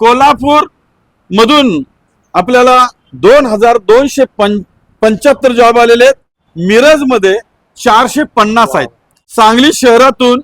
कोल्हापूर मधून आपल्याला दोन हजार दोनशे पं पंच्याहत्तर जॉब आलेले आहेत. मिरजमध्ये चारशे पन्नास आहेत. सांगली शहरातून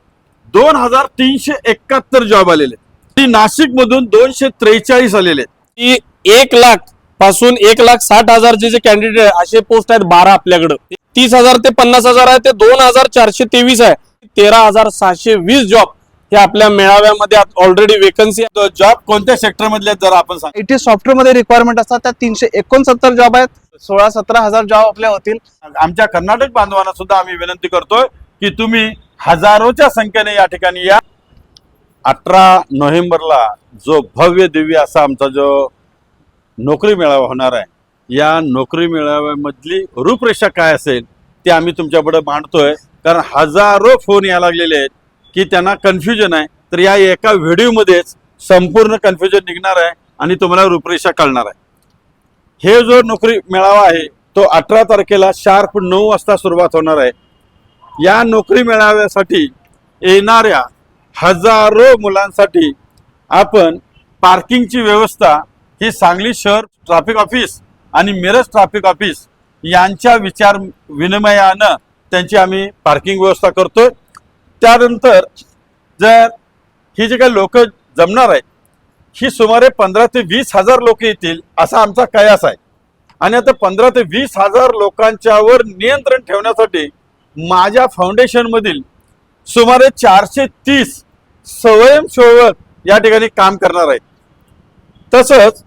दोन हजार तीनशे एकाहत्तर जॉब आलेले आहेत. नाशिकमधून दोनशे त्रेचाळीस आलेले आहेत. एक लाखपासून एक लाख साठ हजारचे जे कॅन्डिडेट आहे असे पोस्ट आहेत बारा आपल्याकडे. तीस हजार ते पन्नास हजार आहे ते दोन हजार चारशे तेवीस आहे. तेरा हजार सहाशे वीस जॉब हे आपल्या मेळाव्यामध्ये ऑलरेडी वेकन्सी जॉब कोणत्या सेक्टर मधले आहेत जरा आपण सांग. आय टी सॉफ्टवेअरमध्ये रिक्वायरमेंट असतात त्यात तीनशे एकोणसत्तर जॉब आहेत सोळा सतरा हजार जॉब आपल्या होतील. आमच्या कर्नाटक बांधवांना सुद्धा आम्ही विनंती करतोय की तुम्ही हजारोच्या संख्येने या ठिकाणी या. अठरा नोव्हेंबरला जो भव्य दिव्य असा आमचा जो नोकरी मेळावा होणार आहे या नोकरी मेळाव्यामधली रूपरेषा काय असेल ते आम्ही तुमच्यापुढे मांडतोय. कारण हजारो फोन यायला लागलेले आहेत. की त्यांना कन्फ्युजन आहे. तर या एका व्हिडिओमध्येच संपूर्ण कन्फ्युजन निघणार आहे आणि तुम्हाला रूपरेषा कळणार आहे. हे जो नोकरी मेळावा आहे तो अठरा तारखेला शार्प नऊ वाजता सुरुवात होणार आहे. या नोकरी मेळाव्यासाठी येणाऱ्या हजारो मुलांसाठी आपण पार्किंगची व्यवस्था ही सांगली शहर ट्रॅफिक ऑफिस आणि मिरज ट्रॅफिक ऑफिस यांच्या विचार विनिमयानं त्यांची आम्ही पार्किंग व्यवस्था करतोय. त्यानंतर जर ही जी काही लोक जमणार आहेत ही सुमारे पंधरा ते वीस हजार लोक येतील असा आमचा कयास आहे. आणि आता पंधरा ते वीस हजार लोकांच्यावर नियंत्रण ठेवण्यासाठी माझ्या फाउंडेशनमधील सुमारे चारशे तीस स्वयंसेवक या ठिकाणी काम करणार आहेत. तसंच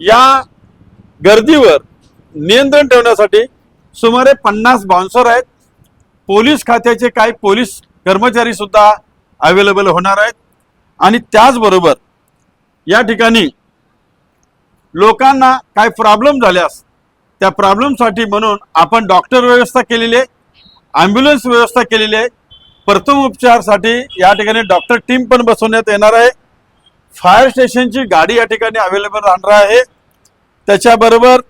या गर्दीवर नियंत्रण ठेवण्यासाठी सुमारे पन्नास बाउन्सर आहेत. पोलीस खात्याचे काही पोलीस कर्मचारी सुद्धा अवेलेबल होणार आहेत. आणि त्याचबरोबर या ठिकाणी लोकांना काय प्रॉब्लेम झाल्यास त्या प्रॉब्लेमसाठी म्हणून आपण डॉक्टर व्यवस्था केलेली आहे ॲम्ब्युलन्स व्यवस्था केलेली आहे. प्रथम उपचारसाठी या ठिकाणी डॉक्टर टीम पण बसवण्यात येणार आहे. फायर स्टेशनची गाडी या ठिकाणी अवेलेबल राहणार आहे. त्याच्याबरोबर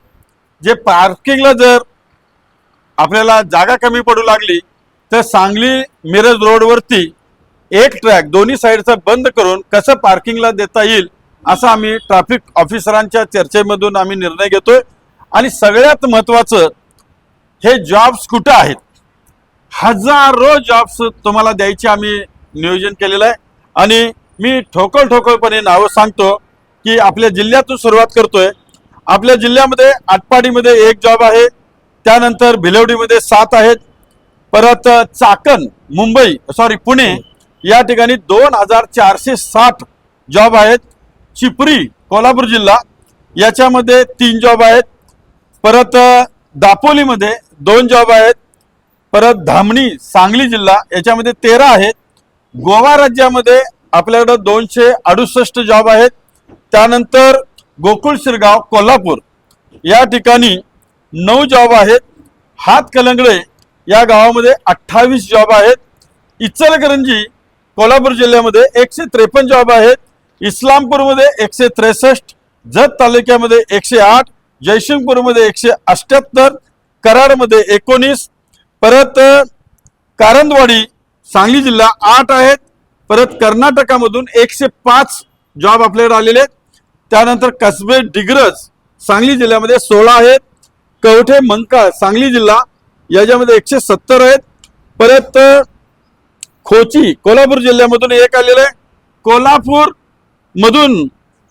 जे पार्किंगला जर आपल्याला जागा कमी पडू लागली तर सांगली मिरज रोडवरती एक ट्रॅक दोन्ही साईडचा बंद करून कसं पार्किंगला देता येईल असं आम्ही ट्रॅफिक ऑफिसरांच्या चर्चेमधून आम्ही निर्णय घेतोय. आणि सगळ्यात महत्त्वाचं हे जॉब्स कुठं आहेत? हजारो जॉब्स तुम्हाला द्यायचे आम्ही नियोजन केलेलं आहे. आणि मी ठोकळ ठोकळपणे नावं सांगतो की आपल्या जिल्ह्यातून सुरुवात करतोय. आपल्या जिल्ह्यामध्ये आटपाडीमध्ये एक जॉब आहे. त्यानंतर भिलवडीमध्ये सात आहेत. परत चाकण मुंबई सॉरी पुणे या ठिकाणी दोन हजार चारशे साठ जॉब आहेत. चिपरी कोल्हापूर जिल्हा याच्यामध्ये तीन जॉब आहेत. परत दापोलीमध्ये दोन जॉब आहेत. परत धामणी सांगली जिल्हा याच्यामध्ये तेरा आहेत. गोवा राज्यामध्ये आपल्याकडं दोनशे अडुसष्ट जॉब आहेत. त्यानंतर गोकुळ शिरगाव कोल्हापूर या ठिकाणी नऊ जॉब आहेत. हातकलंगडे या गावामध्ये अठ्ठावीस जॉब आहेत. इचलकरंजी कोल्हापूर जिल्ह्यामध्ये एकशे त्रेपन्न जॉब आहेत. इस्लामपूरमध्ये एकशे त्रेसष्ट जत तालुक्यामध्ये एकशे आठ जयसिंगपूरमध्ये एकशे अठ्ठ्याहत्तर कराडमध्ये एकोणीस. परत कारंदवाडी सांगली जिल्हा आठ आहेत. परत कर्नाटकामधून एकशे पाच जॉब आपल्याकडे आलेले आहेत. त्यानंतर कसबे डिग्रज सांगली जिल्ह्यामध्ये सोळा आहेत. कवठे मंकाळ सांगली जिल्हा याच्यामध्ये एकशे सत्तर आहेत. परत खोची कोल्हापूर जिल्ह्यामधून एक आलेलं आहे. कोल्हापूर मधून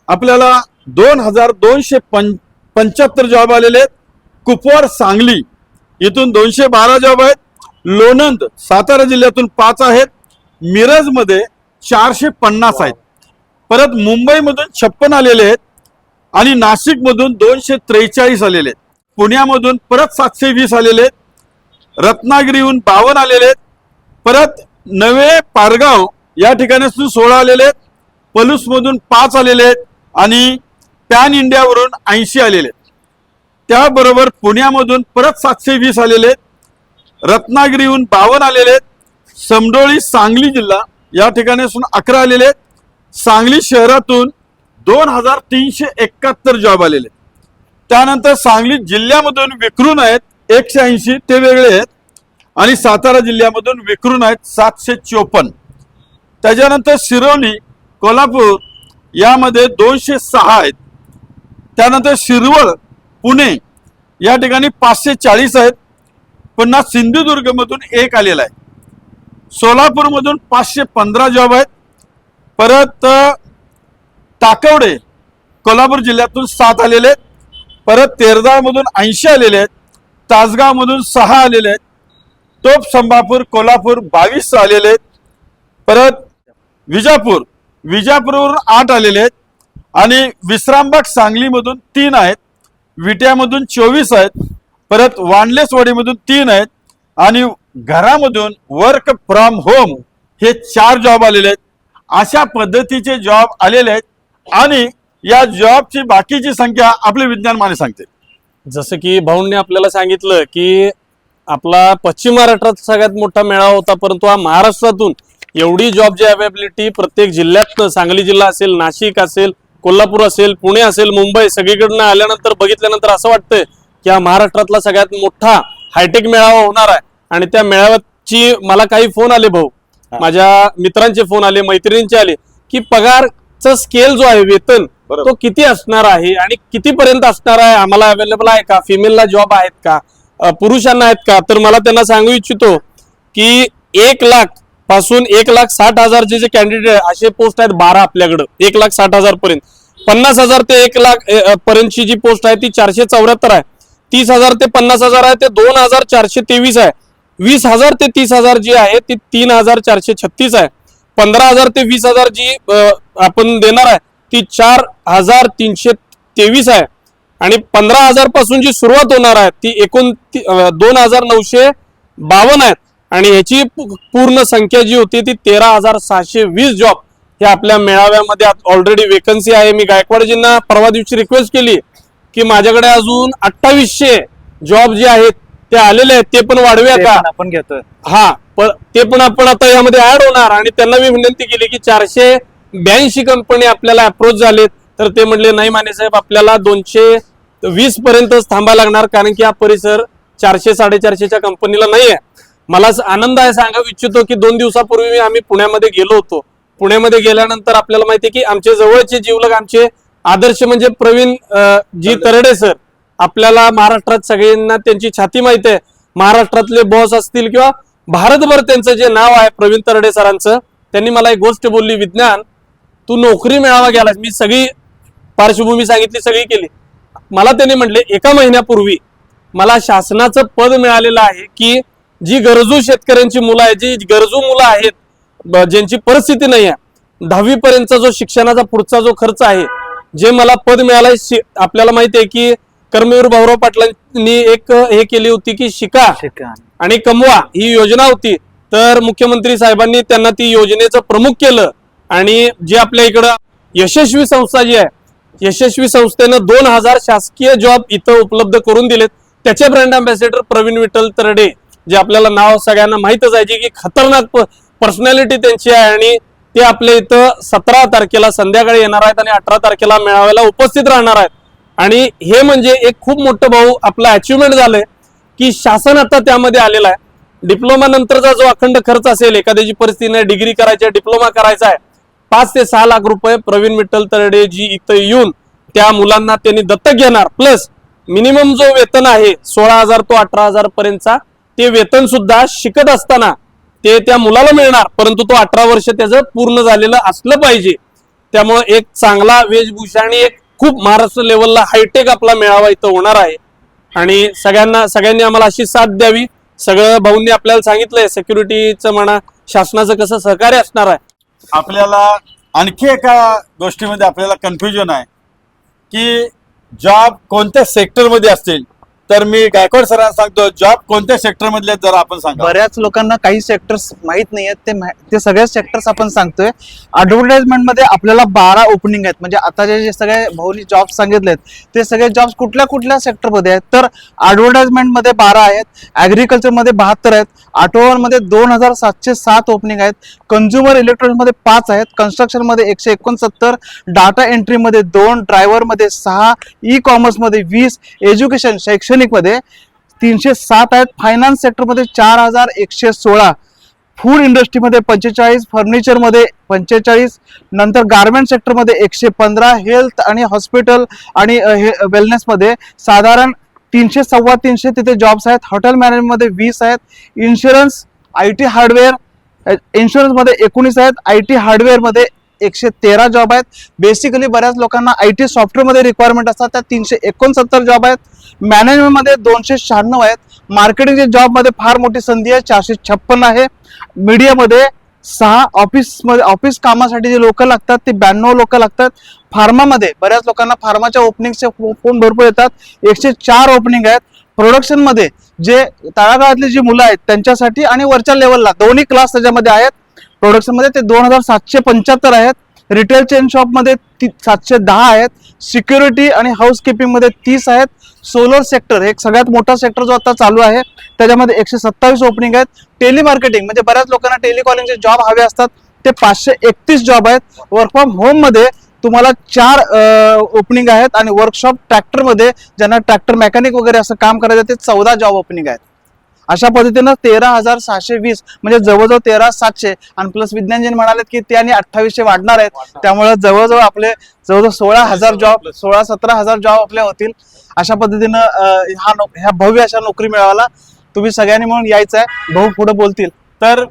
आपल्याला दोन हजार दोनशे पं पंच्याहत्तर जॉब आलेले आहेत. कुपवाड सांगली इथून दोनशे बारा जॉब आहेत. लोणंद सातारा जिल्ह्यातून पाच आहेत. मिरजमध्ये चारशे पन्नास आहेत. परत मुंबईमधून छप्पन आलेले आहेत. आणि नाशिकमधून दोनशे त्रेचाळीस आलेले आहेत. पुण्यामधून परत सातशे वीस आलेले आहेत. रत्नागिरीहून बावन आलेले आहेत. परत नवे पारगाव या ठिकाणापासून सोळा आलेले आहेत. पलूसमधून पाच आलेले आहेत आणि पॅन इंडियावरून ऐंशी आलेले आहेत. त्याबरोबर पुण्यामधून परत सातशे वीस आलेले आहेत. रत्नागिरीहून बावन आलेले आहेत. समडोळी सांगली जिल्हा या ठिकाणापासून अकरा आलेले आहेत. सांगली शहरातून दोन हजार तीनशे एकाहत्तर जॉब आलेले आहेत. त्यानंतर सांगली जिल्ह्यामधून विखरून आहेत. एकशे ऐंशी ते वेगळे आहेत. आणि सातारा जिल्ह्यामधून विखरून आहेत सातशे चोपन्न. त्याच्यानंतर शिरोली कोल्हापूर यामध्ये दोनशे सहा आहेत. त्यानंतर शिरवळ पुणे या ठिकाणी पाचशे चाळीस आहेत. पुन्हा सिंधुदुर्गमधून एक आलेला आहे. सोलापूरमधून पाचशे पंधरा जॉब आहेत. परत टाकवडे कोल्हापूर जिल्ह्यातून सात आलेले आहेत. परत तेरदामधून ऐंशी आलेले आहेत. तासगावमधून सहा आलेले आहेत. तोप संभापूर कोल्हापूर बावीस आलेले आहेत. परत विजापूर विजापूरवरून आठ आलेले आहेत. आणि विश्रामबाग सांगलीमधून तीन आहेत. विट्यामधून चोवीस आहेत. परत वांडलेसवाडीमधून तीन आहेत. आणि घरामधून वर्क फ्रॉम होम हे चार जॉब आलेले आहेत. अशा पद्धतीचे जॉब आलेले आहेत. आणि या जॉबची बाकीची संख्या आपले विज्ञान माने सांगते. जसं की भाऊंनी आपल्याला सांगितलं की आपला पश्चिम महाराष्ट्रात सगळ्यात मोठा मेळावा होता परंतु हा महाराष्ट्रातून एवढी जॉबची अवेबिलिटी प्रत्येक जिल्ह्यातनं सांगली जिल्हा असेल नाशिक असेल कोल्हापूर असेल पुणे असेल मुंबई सगळीकडनं आल्यानंतर बघितल्यानंतर असं वाटतंय की हा महाराष्ट्रातला सगळ्यात मोठा हायटेक मेळावा होणार आहे आणि त्या मेळाव्याची मला काही फोन आले भाऊ माझ्या मित्रांचे फोन आले मैत्रिणींचे आले की पगारचा स्केल जो आहे वेतन. तो किती असणार आहे आणि कितीपर्यंत असणार आहे? आम्हाला अवेलेबल आहे का? फिमेलला जॉब आहेत का? पुरुषांना आहेत का? तर मला त्यांना सांगू इच्छितो की एक लाखपासून एक लाख साठ हजारचे जे कॅन्डिडेट असे पोस्ट आहेत बारा आपल्याकडं. एक लाख साठ हजार पर्यंत पन्नास हजार ते एक लाख पर्यंतची जी पोस्ट आहे ती चारशे चौऱ्याहत्तर आहे. तीस हजार ते पन्नास हजार आहे ते दोन हजार चारशे तेवीस आहे. वीस हजार ते तीस हजार जी आहे ती तीन हजार चारशे छत्तीस आहे. पंधरा हजार ते वीस हजार जी आपण देणार आहे ती चार हजार तीनशे तेवीस आहे. आणि पंधरा हजारपासून जी सुरुवात होणार आहे ती एकूण दोन हजार नऊशे बावन्न आहेत आणि ह्याची पूर्ण संख्या जी होती ती तेरा हजार सहाशे वीस जॉब हे आपल्या मेळाव्यामध्ये ऑलरेडी वेकन्सी आहे. मी गायकवाडजींना परवा दिवशी रिक्वेस्ट केली की माझ्याकडे अजून अठ्ठावीसशे जॉब जे आहेत ते आलेले आहेत ते पण वाढवूया का? पण आपण घेतोय. हा ते पण आपण आता यामध्ये ऍड होणार. आणि त्यांना मी विनंती केली की चारशे ब्याऐंशी कंपनी आपल्याला अप्रोच झालेत. तर ते म्हणले नाही माने साहेब आपल्याला दोनशे वीस पर्यंतच थांबा लागणार कारण की हा परिसर चारशे साडेचारशेच्या कंपनीला नाही आहे मला आनंद आहे सांगावं इच्छितो की दोन दिवसापूर्वी मी आम्ही पुण्यामध्ये गेलो होतो. पुण्यामध्ये गेल्यानंतर आपल्याला माहिती आहे की आमचे जवळचे जीवलग आमचे आदर्श म्हणजे प्रवीण जी तरडे सर आपल्याला महाराष्ट्रात सगळ्यांना त्यांची छाती माहिती आहे. महाराष्ट्रातले बॉस असतील किंवा भारतभर त्यांचं जे नाव आहे प्रवीण तरडे सरांचं त्यांनी मला एक गोष्ट बोलली विज्ञान तू नोकरी मिळावा गेलास मी सगळी पार्श्वभूमी सांगितली सगळी केली. मला त्यांनी म्हटले एका महिन्यापूर्वी मला शासनाचं पद मिळालेलं आहे की जी गरजू शेतकऱ्यांची मुलं आहेत जी गरजू मुलं आहेत ज्यांची परिस्थिती नाही आहे दहावी पर्यंतचा जो शिक्षणाचा पुढचा जो खर्च आहे जे मला पद मिळालंय आपल्याला माहिती आहे की कर्मवीर भाऊराव पाटलांनी एक हे केली होती की शिका. आणि कमवा ही योजना होती. तर मुख्यमंत्री साहेबांनी त्यांना ती योजनेचं प्रमुख केलं आणि जे आपल्या इकडं यशस्वी संस्था जी आहे यशस्वी संस्थेनं दोन हजार शासकीय जॉब इथं उपलब्ध करून दिलेत. त्याचे ब्रँड अम्बॅसेडर प्रवीण विठ्ठल तरडे जे आपल्याला नाव सगळ्यांना माहीतच आहे की खतरनाक पर्सनॅलिटी त्यांची आहे आणि ते आपल्या इथं सतरा तारखेला संध्याकाळी येणार आहेत आणि अठरा तारखेला मेळाव्याला उपस्थित राहणार आहेत. आणि हे म्हणजे एक खूप मोठं भाऊ आपलं अचिव्हमेंट झालंय की शासन आता त्यामध्ये आलेलं आहे. डिप्लोमा नंतरचा जो अखंड खर्च असेल एखाद्याची परिस्थिती नाही डिग्री करायची आहे डिप्लोमा करायचा आहे पाच ते सहा लाख रुपये प्रवीण विठ्ठल तरडे जी इथं येऊन त्या मुलांना त्यांनी दत्तक घेणार. प्लस मिनिमम जो वेतन आहे सोळा हजार तो अठरा हजार पर्यंतचा ते वेतन सुद्धा शिकत असताना ते त्या मुलाला मिळणार. परंतु तो अठरा वर्ष त्याचं पूर्ण झालेलं असलं पाहिजे. त्यामुळे एक चांगला वेशभूषा आणि एक खूप महाराष्ट्र लेवलला हायटेक आपला मेळावा इथं होणार आहे. आणि सगळ्यांना सगळ्यांनी आम्हाला अशी साथ द्यावी. सगळं भाऊंनी आपल्याला सांगितलंय सेक्युरिटीचं म्हणा शासनाचं कसं सहकार्य असणार आहे. आपल्याला आणखी एका गोष्टीमध्ये आपल्याला कन्फ्युजन आहे की जॉब कोणत्या सेक्टरमध्ये असतील? तर मी गायकवाड सरांना सांगतो जॉब कोणत्या सेक्टर मधले आहेत आपण सांगा. बऱ्याच लोकांना काही सेक्टर्स माहीत नाही आहेत ते ते सगळे सेक्टर्स आपण सांगतोय. ऍडव्हर्टाइजमेंटमध्ये आपल्याला बारा ओपनिंग आहेत. म्हणजे आता जे जे सगळे भाऊनी जॉब आहेत ते सगळे जॉब्स कुठल्या कुठल्या सेक्टरमध्ये आहेत? तर ऍडव्हर्टाइजमेंटमध्ये बारा आहेत ऍग्रिकल्चरमध्ये बहात्तर आहेत ऑटोवर मध्ये दोन हजार सातशे सात ओपनिंग आहेत कन्झ्युमर इलेक्ट्रॉनिक्समध्ये पाच आहेत कन्स्ट्रक्शनमध्ये एकशे एकोणसत्तर डाटा एंट्री मध्ये दोन ड्रायव्हरमध्ये सहा ई कॉमर्समध्ये वीस एज्युकेशन शैक्षणिक मध्ये तीनशे सात आहेत. फायनान्स सेक्टरमध्ये चार हजार एकशे सोळा. फूड इंडस्ट्रीमध्ये पंचेचाळीस फर्निचरमध्ये पंचेचाळीस नंतर गार्मेंट सेक्टरमध्ये एकशे पंधरा हेल्थ आणि हॉस्पिटल आणि वेलनेस मध्ये साधारण तीनशे सव्वा तीनशे तिथे जॉब्स आहेत. हॉटेल मॅनेजमेंटमध्ये वीस आहेत. इन्शुरन्स आय टी हार्डवेअर इन्शुरन्समध्ये एकोणीस आहेत. आय टी हार्डवेअरमध्ये एकशे तेरा जॉब आहेत. बेसिकली बऱ्याच लोकांना आय टी सॉफ्टवेअरमध्ये रिक्वायरमेंट असतात. त्या तीनशे एकोणसत्तर जॉब आहेत. मॅनेजमेंटमध्ये दोनशे शहाण्णव आहेत. मार्केटिंगच्या जॉबमध्ये फार मोठी संधी आहे. चारशे छप्पन्न आहे. मीडियामध्ये सहा ऑफिसमध्ये ऑफिस कामासाठी जे लोक लागतात ते ब्याण्णव लोक लागतात. फार्मामध्ये बऱ्याच लोकांना फार्माच्या ओपनिंगचे फोन भरपूर येतात. एकशे चार ओपनिंग आहेत. प्रोडक्शनमध्ये जे तळागाळातली जी मुलं आहेत त्यांच्यासाठी आणि वरच्या लेवलला दोन्ही क्लास त्याच्यामध्ये आहेत. प्रोडक्शनमध्ये ते दोन हजार सातशे पंच्याहत्तर आहेत. रिटेल चेन शॉपमध्ये ती सातशे दहा आहेत. सिक्युरिटी आणि हाऊसमध्ये तीस आहेत. सोलर सेक्टर एक सगळ्यात मोठा सेक्टर जो आता चालू आहे त्याच्यामध्ये एकशे सत्तावीस ओपनिंग आहेत. टेलिमार्केटिंग म्हणजे बऱ्याच लोकांना टेलिकॉलिंगचे जॉब हवे असतात. ते पाचशे एकतीस जॉब आहेत. वर्क फ्रॉम होममध्ये तुम्हाला चार ओपनिंग आहेत. आणि वर्कशॉप ट्रॅक्टरमध्ये ज्यांना ट्रॅक्टर मेकॅनिक वगैरे असं काम करायचं ते चौदा जॉब ओपनिंग आहेत. अशा पद्धतीनं तेरा हजार सहाशे वीस म्हणजे जवळजवळ तेरा सातशे आणि प्लस विज्ञानजी म्हणाले की ते आणि अठ्ठावीसशे वाढणार आहेत. त्यामुळे जवळजवळ आपले जवळजवळ सोळा हजार जॉब सोळा सतरा हजार जॉब आपले होतील. अशा पद्धतीनं हा ह्या भव्य अशा नोकरी मिळवायला तुम्ही सगळ्यांनी म्हणून यायचं आहे भाऊ पुढे बोलतील. तर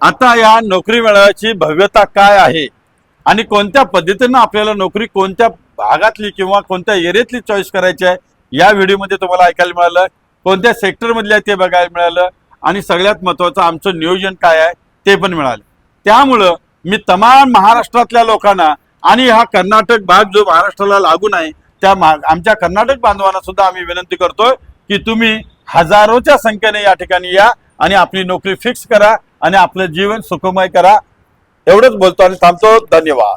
आता या नोकरी मिळवायची भव्यता काय आहे? आणि कोणत्या पद्धतीनं आपल्याला नोकरी कोणत्या भागातली किंवा कोणत्या एरियातली चॉईस करायची आहे? या व्हिडिओमध्ये तुम्हाला ऐकायला मिळालं. कोणत्या सेक्टरमधल्या ते बघायला मिळालं? आणि सगळ्यात महत्त्वाचं आमचं नियोजन काय आहे ते पण मिळालं. त्यामुळं मी तमाम महाराष्ट्रातल्या लोकांना आणि हा कर्नाटक भाग जो महाराष्ट्राला लागून आहे त्या मा- आमच्या कर्नाटक बांधवांना सुद्धा आम्ही विनंती करतोय की तुम्ही हजारोच्या संख्येने या ठिकाणी या आणि आपली नोकरी फिक्स करा आणि आपलं जीवन सुखमय करा. एवढंच बोलतो आणि थांबतो. धन्यवाद.